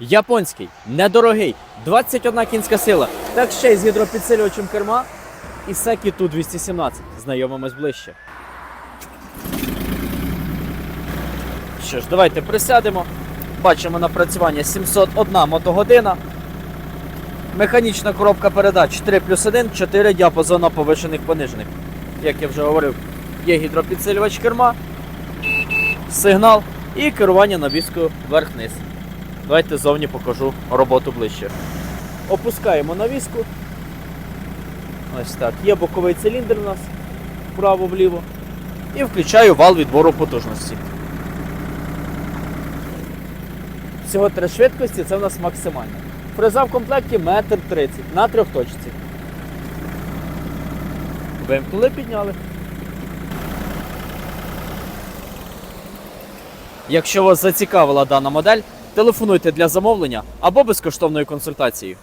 Японський, недорогий, 21 кінська сила, так ще й з гідропідсилювачем керма і Секі Ту 217. Знайомимось ближче. Що ж, давайте присядемо. Бачимо напрацювання 701 мотогодина. Механічна коробка передач 3 плюс 1, 4 діапазона повишених понижених. Як я вже говорив, є гідропідсилювач керма, сигнал і керування навіскою вверх-вниз. Давайте зовні покажу роботу ближче. Опускаємо навіску. Ось так. Є боковий циліндр у нас вправо-вліво. І включаю вал відбору потужності. Всього три швидкості, це у нас максимально. Фреза в комплекті 1,30 м на трьохточці. Вимкнули, підняли. Якщо вас зацікавила дана модель, телефонуйте для замовлення або безкоштовної консультації.